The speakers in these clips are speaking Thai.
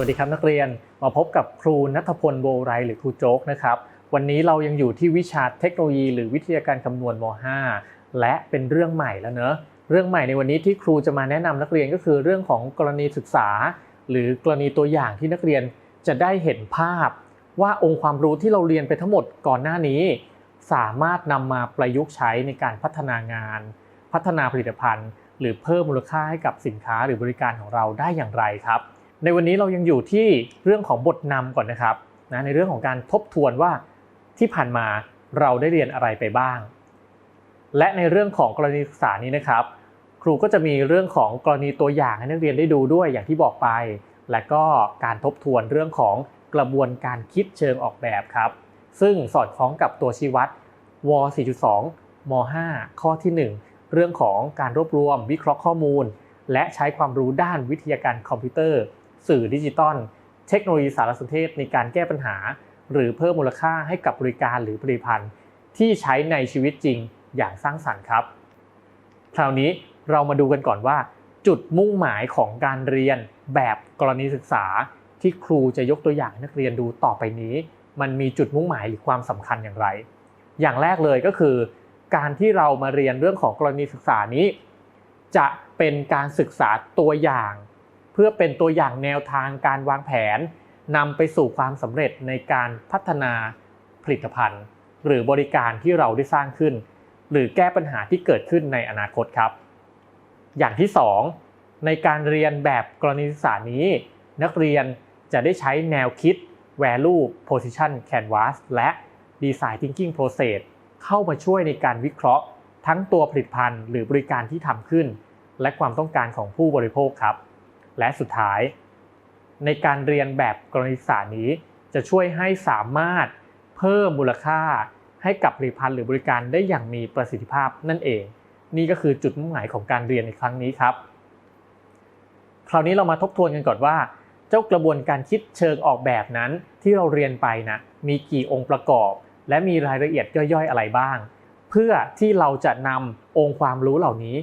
วัสดีครับนักเรียนมาพบกับครูนัทพลโบไรหรือครูโจ๊กนะครับ วันนี้เรายังอยู่ที่วิชาเทคโนโลยี หรือวิทยาการคำนวณม .5 และเป็นเรื่องใหม่แล้วเนอะเรื่องใหม่ในวันนี้ที่ครูจะมาแนะนำนักเรียนก็คือเรื่องของกรณีศึกษา หรือกรณีตัวอย่างที่นักเรียนจะได้เห็นภาพ ว่าองค์ความรู้ที่เราเรียนไปทั้งหมดก่อนหน้านี้ สามารถนำมาประยุกต์ใช้ในการพัฒนางาน พัฒนาผลิตภัณฑ์ หรือเพิ่มมูลค่าให้กับสินค้าหรือบริการของเราได้อย่างไรครับ ในวันนี้เรายังอยู่ที่เรื่องของบทนำก่อนนะครับนะในเรื่องของการทบทวนว่าที่ผ่านมาเราได้เรียนอะไรไปบ้าง และในเรื่องของกรณีศึกษานี้นะครับ ครูก็จะมีเรื่องของกรณีตัวอย่างให้นักเรียนได้ดูด้วยอย่างที่บอกไป และก็การทบทวนเรื่องของกระบวนการคิดเชิงออกแบบครับ ซึ่งสอดคล้องกับตัวชี้วัดว 4.2 ม 5 ข้อที่ 1 เรื่องของการรวบรวมวิเคราะห์ข้อมูล และใช้ความรู้ด้านวิทยาการคอมพิวเตอร์ สื่อดิจิตอลเทคโนโลยีสารสนเทศในการแก้ปัญหา หรือเพิ่มมูลค่าให้กับบริการหรือผลิตภัณฑ์ ที่ใช้ในชีวิตจริงอย่างสร้างสรรค์ครับ คราวนี้เรามาดูกันก่อนว่า จุดมุ่งหมายของการเรียนแบบกรณีศึกษา ที่ครูจะยกตัวอย่างนักเรียนดูต่อไปนี้ มันมีจุดมุ่งหมายหรือความสำคัญอย่างไร อย่างแรกเลยก็คือ การที่เรามาเรียนเรื่องของกรณีศึกษานี้ จะเป็นการศึกษาตัวอย่าง พื่อเป็นตัวอย่างแนวทางการวางแผนนำไปสู่ความสำเร็จในการพัฒนาผลิตภัณฑ์ หรือบริการที่เราได้สร้างขึ้น หรือแก้ปัญหาที่เกิดขึ้นในอนาคตครับ อย่างที่ 2 ในการเรียนแบบกรณีศึกษานี้ นักเรียนจะได้ใช้แนวคิด value position canvas และ design thinking process เข้ามาช่วยในการวิเคราะห์ ทั้งตัวผลิตภัณฑ์ หรือบริการที่ทำขึ้น และความต้องการของผู้บริโภคครับ และสุดท้าย ในการเรียนแบบกรณีศึกษานี้จะช่วยให้สามารถเพิ่มมูลค่าให้กับผลิตภัณฑ์หรือบริการได้อย่างมีประสิทธิภาพนั่นเอง นี่ก็คือจุดมุ่งหมายของการเรียนในครั้งนี้ครับ คราวนี้เรามาทบทวนกันก่อนว่า เจ้ากระบวนการคิดเชิงออกแบบนั้นที่เราเรียนไปนะมีกี่องค์ประกอบ และมีรายละเอียดย่อยๆอะไรบ้าง เพื่อที่เราจะนำองค์ความรู้เหล่านี้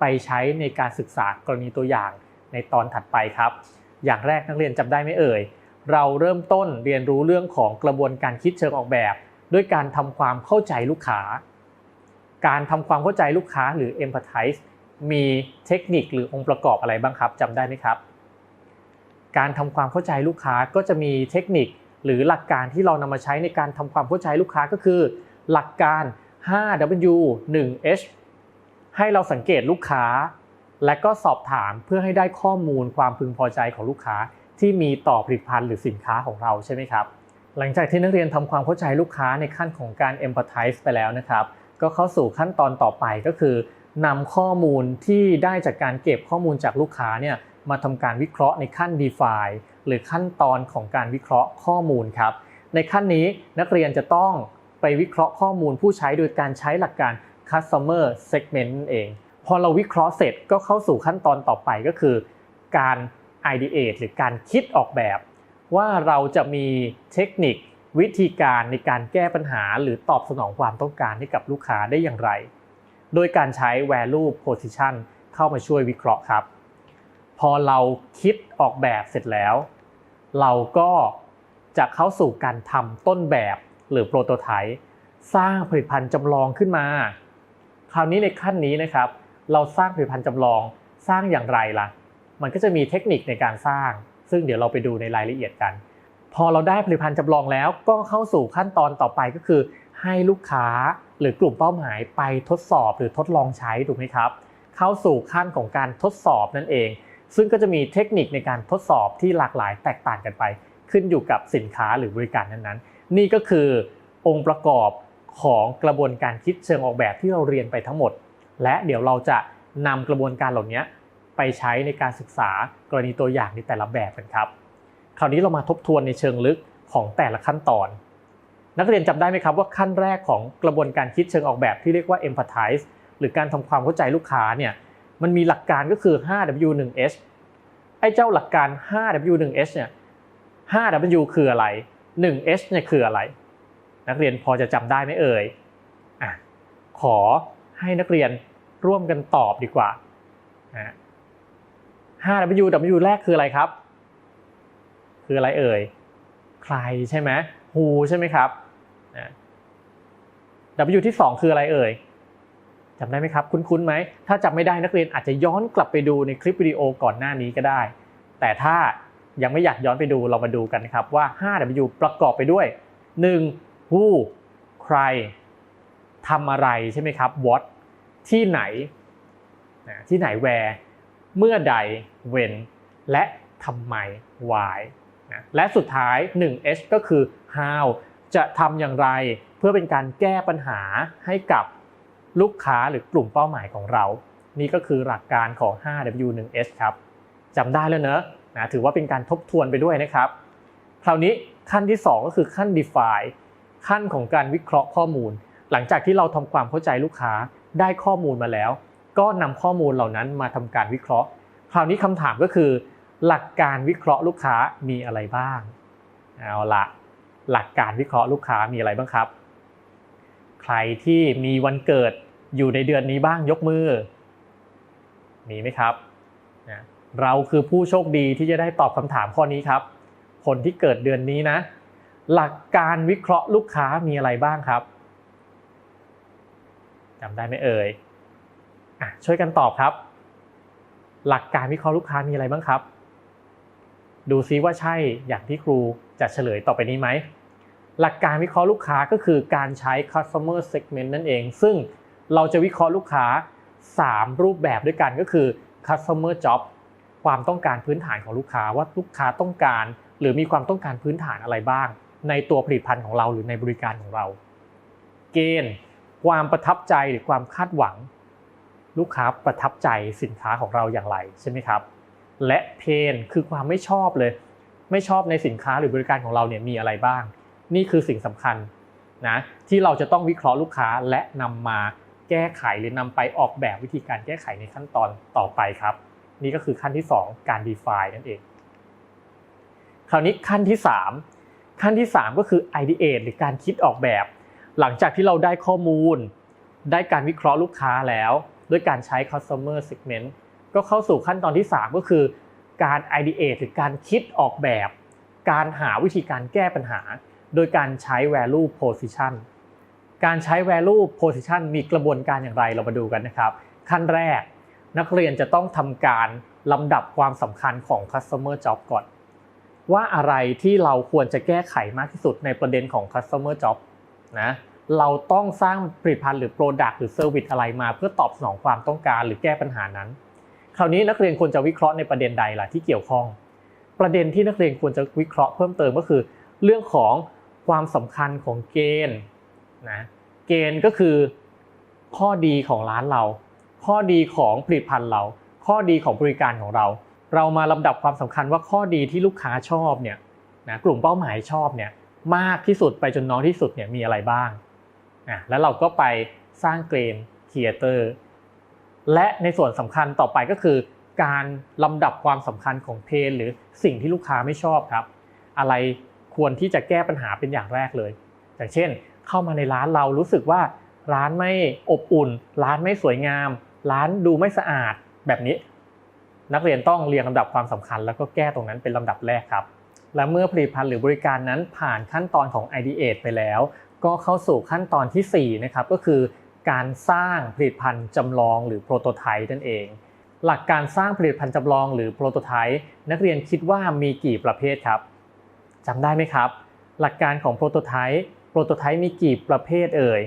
ไปใช้ในการศึกษากรณีตัวอย่าง ในตอนถัดไปครับ อย่างแรกนักเรียนจำได้ไหมเอ่ย เราเริ่มต้นเรียนรู้เรื่องของกระบวนการคิดเชิงออกแบบ ด้วยการทำความเข้าใจลูกค้า การทำความเข้าใจลูกค้าหรือ empathize มีเทคนิคหรือองค์ประกอบอะไรบ้างครับจำได้ไหมครับ การทำความเข้าใจลูกค้าก็จะมีเทคนิคหรือหลักการที่เรานำมาใช้ในการทำความเข้าใจลูกค้าก็คือ หลักการ 5W 1H ให้เราสังเกตลูกค้า และก็สอบถามเพื่อให้ได้ข้อมูลความพึงพอใจของลูกค้าที่มีต่อผลิตภัณฑ์หรือสินค้าของเราใช่ไหมครับ หลังจากที่นักเรียนทำความเข้าใจลูกค้าในขั้นของการ empathize ไปแล้วนะครับ ก็เข้าสู่ขั้นตอนต่อไปก็คือนำข้อมูลที่ได้จากการเก็บข้อมูลจากลูกค้าเนี่ยมาทำการวิเคราะห์ในขั้น define หรือขั้นตอนของการวิเคราะห์ข้อมูลครับ ในขั้นนี้นักเรียนจะต้องไปวิเคราะห์ข้อมูลผู้ใช้โดยการใช้หลักการ customer segment นั่นเอง พอเราวิเคราะห์เสร็จก็เข้าสู่ขั้นตอนต่อไปก็คือ การ ideate หรือการคิดออกแบบ ว่าเราจะมีเทคนิควิธีการในการแก้ปัญหาหรือตอบสนองความต้องการให้กับลูกค้าได้อย่างไร โดยการใช้ value position เข้ามาช่วยวิเคราะห์ครับ พอเราคิดออกแบบเสร็จแล้ว เราก็จะเข้าสู่การทำต้นแบบหรือโปรโตไทป์สร้างผลิตภัณฑ์จำลองขึ้นมา คราวนี้ในขั้นนี้นะครับ เราสร้างผลิตภัณฑ์จำลองสร้างอย่างไรล่ะ มันก็จะมีเทคนิคในการสร้าง ซึ่งเดี๋ยวเราไปดูในรายละเอียดกัน พอเราได้ผลิตภัณฑ์จำลองแล้วก็เข้าสู่ขั้นตอนต่อไปก็คือ ให้ลูกค้าหรือกลุ่มเป้าหมายไปทดสอบหรือทดลองใช้ถูกไหมครับ เข้าสู่ขั้นของการทดสอบนั่นเอง ซึ่งก็จะมีเทคนิคในการทดสอบที่หลากหลายแตกต่างกันไป ขึ้นอยู่กับสินค้าหรือบริการนั้นๆ นี่ก็คือองค์ประกอบของกระบวนการคิดเชิงออกแบบที่เราเรียนไปทั้งหมด และเดี๋ยวเราจะนำกระบวนการเหล่านี้ไปใช้ในการศึกษากรณีตัวอย่างในแต่ละแบบกันครับ คราวนี้เรามาทบทวนในเชิงลึกของแต่ละขั้นตอน นักเรียนจำได้ไหมครับว่าขั้นแรกของกระบวนการคิดเชิงออกแบบที่เรียกว่า empathize หรือการทำความเข้าใจลูกค้าเนี่ยมันมีหลักการก็คือ 5W1H ไอ้เจ้าหลักการ 5W1H เนี่ย 5W คืออะไร 1H เนี่ยคืออะไร นักเรียนพอจะจำได้ไหมเอ่ยอะขอให้นักเรียน ร่วมกันตอบดีกว่า 5W W แรกคืออะไรครับ คืออะไรเอ่ย ใครใช่ไหม who ใช่ไหมครับ W ที่ 2 คืออะไรเอ่ยจำได้ไหมครับ คุ้นๆไหม ถ้าจำไม่ได้นักเรียนอาจจะย้อนกลับไปดูในคลิปวิดีโอก่อนหน้านี้ก็ได้ แต่ถ้ายังไม่อยากย้อนไปดูเรามาดูกันครับว่า 5W ประกอบไปด้วย 1. who ใครทำอะไรใช่ไหมครับ what ที่ไหนที่ไหน where เมื่อใด when และทำไม why นะและสุดท้าย 1H ก็คือ how จะทำอย่างไรเพื่อเป็นการแก้ปัญหาให้กับลูกค้าหรือกลุ่มเป้าหมายของเรา นี่ก็คือหลักการของ 5W1S ครับจำได้แล้วเนอะนะถือว่าเป็นการทบทวนไปด้วยนะครับ คราวนี้ขั้นที่ 2 ก็คือขั้น define ขั้นของการวิเคราะห์ข้อมูล หลังจากที่เราทำความเข้าใจลูกค้า ได้ข้อมูลมาแล้ว ก็นำข้อมูลเหล่านั้นมาทำการวิเคราะห์ คราวนี้คำถามก็คือ หลักการวิเคราะห์ลูกค้ามีอะไรบ้างเอาละหลักการวิเคราะห์ลูกค้ามีอะไรบ้างครับ ใครที่มีวันเกิดอยู่ในเดือนนี้บ้างยกมือ มีไหมครับนะเราคือผู้โชคดีที่จะได้ตอบคำถามข้อนี้ครับ คนที่เกิดเดือนนี้นะ หลักการวิเคราะห์ลูกค้ามีอะไรบ้างครับ จำได้ไหมเอ่ยอะช่วยกันตอบครับ หลักการวิเคราะห์ลูกค้ามีอะไรบ้างครับ ดูซิว่าใช่อย่างที่ครูจะเฉลยต่อไปนี้ไหมหลักการวิเคราะห์ลูกค้าก็คือการใช้ customer segment นั่นเอง ซึ่งเราจะวิเคราะห์ลูกค้า 3 รูปแบบด้วยกันก็คือ customer job ความต้องการพื้นฐานของลูกค้าว่าลูกค้าต้องการ หรือมีความต้องการพื้นฐานอะไรบ้าง ในตัวผลิตภัณฑ์ของเราหรือในบริการของเรา เกณฑ์ ความประทับใจหรือความคาดหวัง ลูกค้าประทับใจสินค้าของเราอย่างไรใช่ไหมครับ และเพนคือความไม่ชอบเลย ไม่ชอบในสินค้าหรือบริการของเราเนี่ยมีอะไรบ้าง นี่คือสิ่งสำคัญนะที่เราจะต้องวิเคราะห์ลูกค้าและนำมาแก้ไขหรือนำไปออกแบบวิธีการแก้ไขในขั้นตอนต่อไปครับ นี่ก็คือขั้นที่ 2 การ define นั่นเอง คราวนี้ขั้นที่ 3 ขั้นที่ 3 ก็คือ ideate หรือการคิดออกแบบ หลังจากที่เราได้ข้อมูล ได้การวิเคราะห์ลูกค้าแล้ว ด้วยการใช้ customer segment ก็เข้าสู่ขั้นตอนที่ 3 ก็คือการ ideate หรือการคิดออกแบบ การหาวิธีการแก้ปัญหา โดยการใช้ value position การใช้ value position มีกระบวนการอย่างไรเรามาดูกันนะครับ ขั้นแรกนักเรียนจะต้องทำการลำดับความสำคัญของ customer job ก่อน ว่าอะไรที่เราควรจะแก้ไขมากที่สุดในประเด็นของ customer job นะเราต้องสร้างผลิตภัณฑ์หรือ product หรือ service อะไรมา เพื่อตอบสนองความต้องการหรือแก้ปัญหานั้น คราวนี้นักเรียนควรจะวิเคราะห์ในประเด็นใดล่ะที่เกี่ยวข้อง ประเด็นที่นักเรียนควรจะวิเคราะห์เพิ่มเติมก็คือ เรื่องของความสำคัญของเกณฑ์นะเกณฑ์ก็คือข้อดีของร้านเรา ข้อดีของผลิตภัณฑ์เรา ข้อดีของบริการของเรา เรามาลำดับความสำคัญว่าข้อดีที่ลูกค้าชอบเนี่ยนะกลุ่มเป้าหมายชอบเนี่ย มากที่สุดไปจนน้อยที่สุดเนี่ยมีอะไรบ้างอะแล้วเราก็ไปสร้างเกรนครีเอเตอร์และในส่วนสำคัญต่อไปก็คือ การลำดับความสำคัญของเพนหรือสิ่งที่ลูกค้าไม่ชอบครับ อะไรควรที่จะแก้ปัญหาเป็นอย่างแรกเลย อย่างเช่น เข้ามาในร้านเรารู้สึกว่าร้านไม่อบอุ่น ร้านไม่สวยงาม ร้านดูไม่สะอาดแบบนี้ นักเรียนต้องเรียงลำดับความสำคัญ แล้วก็แก้ตรงนั้นเป็นลำดับแรกครับ และเมื่อผลิตภัณฑ์หรือบริการนั้นผ่านขั้นตอนของ ideate ไปแล้ว ก็เข้าสู่ขั้นตอนที่4นะครับก็คือการสร้างผลิตภัณฑ์จำลองหรือ prototype นั่นเอง หลักการสร้างผลิตภัณฑ์จำลองหรือ prototype นักเรียนคิดว่ามีกี่ประเภทครับจำได้ไหมครับ หลักการของ prototype prototype มีกี่ประเภทเอ่ย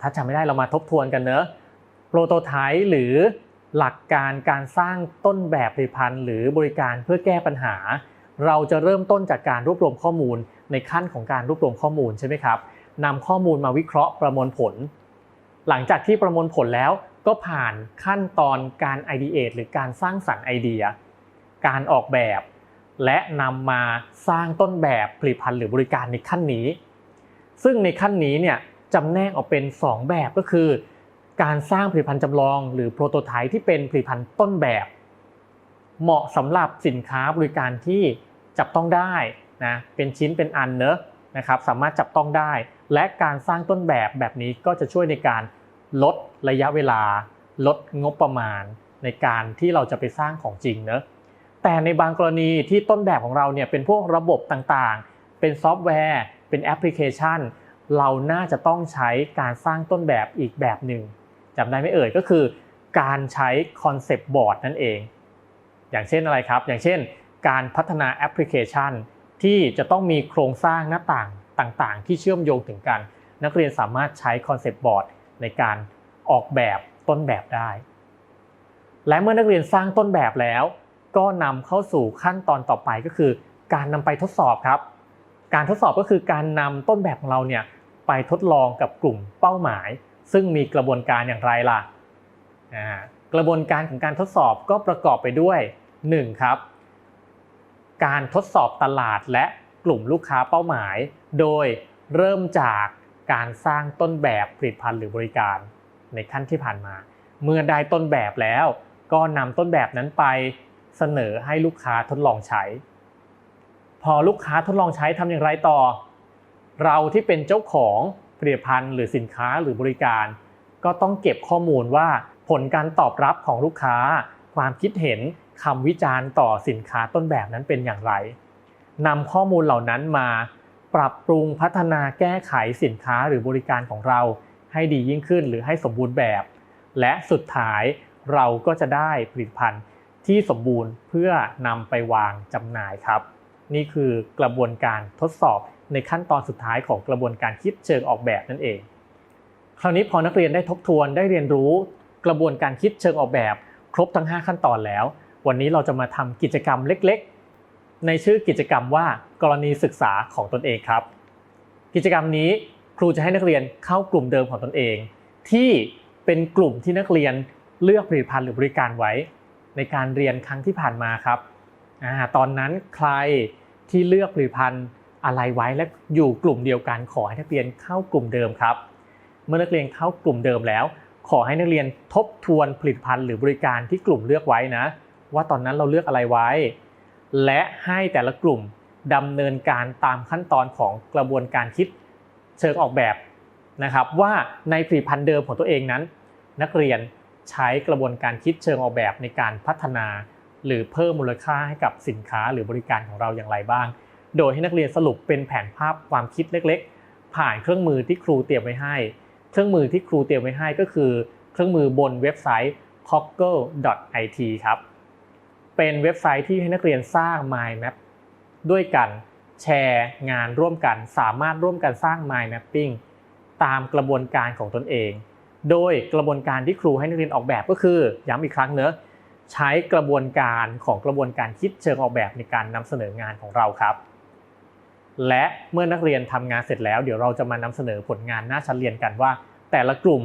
ถ้าจำไม่ได้เรามาทบทวนกันเนอะ prototype หรือหลักการการสร้างต้นแบบผลิตภัณฑ์หรือบริการเพื่อแก้ปัญหา เราจะเริ่มต้นจากการรวบรวมข้อมูลในขั้นของการรวบรวมข้อมูลใช่ไหมครับนำข้อมูลมาวิเคราะห์ประมวลผล หลังจากที่ประมวลผลแล้วก็ผ่านขั้นตอนการ ideate หรือการสร้างสรรค์ไอเดีย การออกแบบ และนำมาสร้างต้นแบบผลิตภัณฑ์หรือบริการในขั้นนี้ ซึ่งในขั้นนี้เนี่ยจำแนกออกเป็น 2 แบบก็คือ การสร้างผลิตภัณฑ์จำลองหรือโปรโตไทป์ที่เป็นผลิตภัณฑ์ต้นแบบ เหมาะสำหรับสินค้าบริการที่ จับต้องได้นะเป็นชิ้นเป็นอันเนอะนะครับสามารถจับต้องได้ และการสร้างต้นแบบแบบนี้ก็จะช่วยในการลดระยะเวลา ลดงบประมาณ ในการที่เราจะไปสร้างของจริงเนอะแต่ในบางกรณีที่ต้นแบบของเราเนี่ยเป็นพวกระบบต่างๆ เป็นซอฟต์แวร์ เป็นแอปพลิเคชัน เราน่าจะต้องใช้การสร้างต้นแบบอีกแบบหนึ่งจำได้ไหมเอ่ยก็คือ การใช้คอนเซปต์บอร์ดนั่นเอง อย่างเช่นอะไรครับ อย่างเช่น การพัฒนาแอปพลิเคชัน ที่จะต้องมีโครงสร้างหน้าต่างต่างๆ ที่เชื่อมโยงถึงกัน นักเรียนสามารถใช้คอนเซปต์บอร์ดในการออกแบบต้นแบบได้ และเมื่อนักเรียนสร้างต้นแบบแล้ว ก็นำเข้าสู่ขั้นตอนต่อไปก็คือ การนำไปทดสอบครับ การทดสอบก็คือการนำต้นแบบของเราเนี่ยไปทดลองกับกลุ่มเป้าหมาย ซึ่งมีกระบวนการอย่างไรล่ะ กระบวนการของการทดสอบก็ประกอบไปด้วย 1. ครับ การทดสอบตลาดและกลุ่มลูกค้าเป้าหมาย โดยเริ่มจากการสร้างต้นแบบผลิตภัณฑ์หรือบริการ ในขั้นที่ผ่านมา เมื่อได้ต้นแบบแล้ว ก็นำต้นแบบนั้นไปเสนอให้ลูกค้าทดลองใช้ พอลูกค้าทดลองใช้ทำอย่างไรต่อ เราที่เป็นเจ้าของผลิตภัณฑ์หรือสินค้าหรือบริการ ก็ต้องเก็บข้อมูลว่าผลการตอบรับของลูกค้า ความคิดเห็น คำวิจารณ์ต่อสินค้าต้นแบบนั้นเป็นอย่างไรนำข้อมูลเหล่านั้นมาปรับปรุงพัฒนาแก้ไขสินค้าหรือบริการของเราให้ดียิ่งขึ้นหรือให้สมบูรณ์แบบ และสุดท้ายเราก็จะได้ผลิตภัณฑ์ที่สมบูรณ์เพื่อนำไปวางจำหน่ายครับ นี่คือกระบวนการทดสอบในขั้นตอนสุดท้ายของกระบวนการคิดเชิงออกแบบนั่นเอง คราวนี้พอนักเรียนได้ทบทวนได้เรียนรู้ กระบวนการคิดเชิงออกแบบ ครบทั้ง 5 ขั้นตอนแล้ว วันนี้เราจะมาทำกิจกรรมเล็กๆ ในชื่อกิจกรรมว่ากรณีศึกษาของตนเองครับ กิจกรรมนี้ครูจะให้นักเรียนเข้ากลุ่มเดิมของตนเอง ที่เป็นกลุ่มที่นักเรียนเลือกผลิตภัณฑ์หรือบริการไว้ ในการเรียนครั้งที่ผ่านมาครับอตอนนั้นใครที่เลือกผลิตภัณฑ์อะไรไว้และอยู่กลุ่มเดียวกันขอให้นักเรียนเข้ากลุ่มเดิมครับ เมื่อนักเรียนเข้ากลุ่มเดิมแล้ว ขอให้นักเรียนทบทวนผลิตภัณฑ์หรือบริการที่กลุ่มเลือกไว้นะ ว่าตอนนั้นเราเลือกอะไรไว้ และให้แต่ละกลุ่มดำเนินการตามขั้นตอนของกระบวนการคิดเชิงออกแบบนะครับ ว่าในผลิตภัณฑ์เดิมของตัวเองนั้น นักเรียนใช้กระบวนการคิดเชิงออกแบบในการพัฒนา หรือเพิ่มมูลค่าให้กับสินค้าหรือบริการของเราอย่างไรบ้าง โดยให้นักเรียนสรุปเป็นแผนภาพความคิดเล็กๆ ผ่านเครื่องมือที่ครูเตรียมไว้ให้ เครื่องมือที่ครูเตรียมไว้ให้ก็คือ เครื่องมือบนเว็บไซต์ c o g g l e it ครับ เป็นเว็บไซต์ที่ให้นักเรียนสร้าง mind map ด้วยกันแชร์งานร่วมกัน สามารถร่วมกันสร้าง mind mapping ตามกระบวนการของตนเอง โดยกระบวนการที่ครูให้นักเรียนออกแบบก็คือย้ำอีกครั้งเนอะใช้กระบวนการของกระบวนการคิดเชิงออกแบบในการนำเสนองานของเราครับ และเมื่อนักเรียนทำงานเสร็จแล้ว เดี๋ยวเราจะมานำเสนอผลงานหน้าชั้นเรียนกันว่า แต่ละกลุ่ม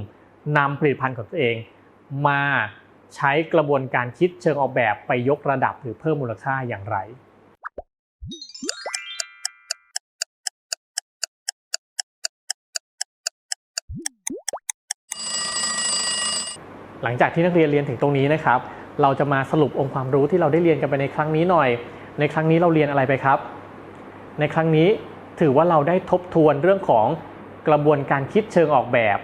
นำผลิตภัณฑ์ของตัวเอง มา ใช้กระบวนการคิดเชิงออกแบบไปยกระดับหรือเพิ่มมูลค่าอย่างไร หลังจากที่นักเรียนเรียนถึงตรงนี้นะครับ เราจะมาสรุปองค์ความรู้ที่เราได้เรียนกันไปในครั้งนี้หน่อย ในครั้งนี้เราเรียนอะไรไปครับ ในครั้งนี้ถือว่าเราได้ทบทวนเรื่องของกระบวนการคิดเชิงออกแบบ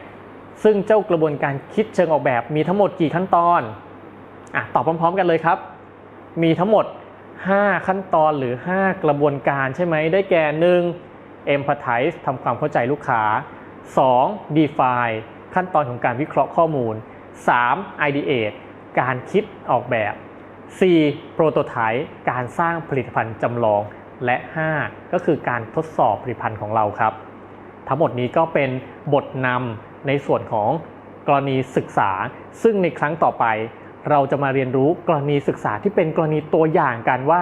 ซึ่งเจ้ากระบวนการคิดเชิงออกแบบมีทั้งหมดกี่ขั้นตอนอะตอบพร้อม ๆ กันเลยครับ มีทั้งหมด 5 ขั้นตอนหรือ 5 กระบวนการใช่ไหมได้แก่ 1. empathize ทำความเข้าใจลูกค้า 2. define ขั้นตอนของการวิเคราะห์ข้อมูล 3. ideate การคิดออกแบบ 4. prototype การสร้างผลิตภัณฑ์จำลอง และ 5 ก็คือการทดสอบผลิตภัณฑ์ของเราครับ ทั้งหมดนี้ก็เป็นบทนำ ในส่วนของกรณีศึกษา ซึ่งในครั้งต่อไป เราจะมาเรียนรู้กรณีศึกษาที่เป็นกรณีตัวอย่างกันว่า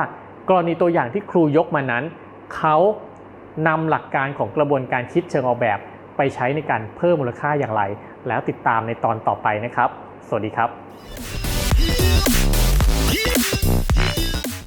กรณีตัวอย่างที่ครูยกมานั้น เขานำหลักการของกระบวนการคิดเชิงออกแบบ ไปใช้ในการเพิ่มมูลค่าอย่างไร แล้วติดตามในตอนต่อไปนะครับ สวัสดีครับ